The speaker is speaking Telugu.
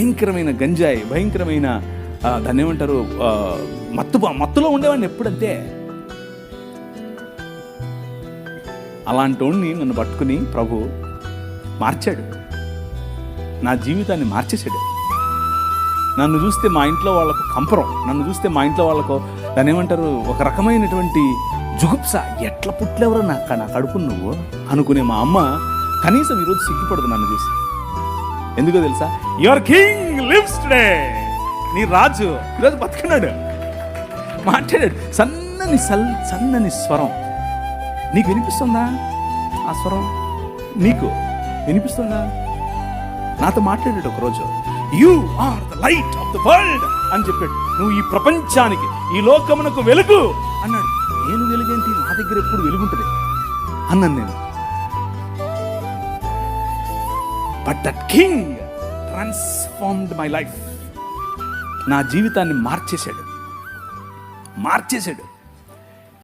భయంకరమైన గంజాయి భయంకరమైన దాన్ని ఏమంటారు మత్తు మత్తులో ఉండేవాడిని ఎప్పుడంతే అలాంటి వాడిని నన్ను పట్టుకుని ప్రభు మార్చాడు. నా జీవితాన్ని మార్చేశాడు. నన్ను చూస్తే మా ఇంట్లో వాళ్ళకు కంపరం నన్ను చూస్తే మా ఇంట్లో వాళ్ళకు దాన్ని ఏమంటారు ఒక రకమైనటువంటి జుగుప్స. ఎట్లా పుట్లేవరో నా నా కడుపు నువ్వు? అనుకునే మా అమ్మ కనీసం ఈరోజు సిగ్గుపడదు నన్ను చూసి. ఎందుకో తెలుసా? యువర్ కింగ్ లివ్స్ టుడే నీ రాజు ఈరోజు బతుకున్నాడు. మాట్లాడాడు. సన్నని సల్ సన్నని స్వరం. నీకు వినిపిస్తుందా ఆ స్వరం? నీకు వినిపిస్తుందా? నాతో మాట్లాడాడు ఒకరోజు. You are the light of the world అని చెప్పాడు. నువ్వు ఈ ప్రపంచానికి ఈ లోకమునకు వెలుగు అన్నాడు. నేను వెలుగేంటి? నా దగ్గర ఎప్పుడు వెలుగుంటుంది? అన్నాను నేను. But that king transformed my life నా జీవితాన్ని మార్చేశాడు. మార్చేశాడు.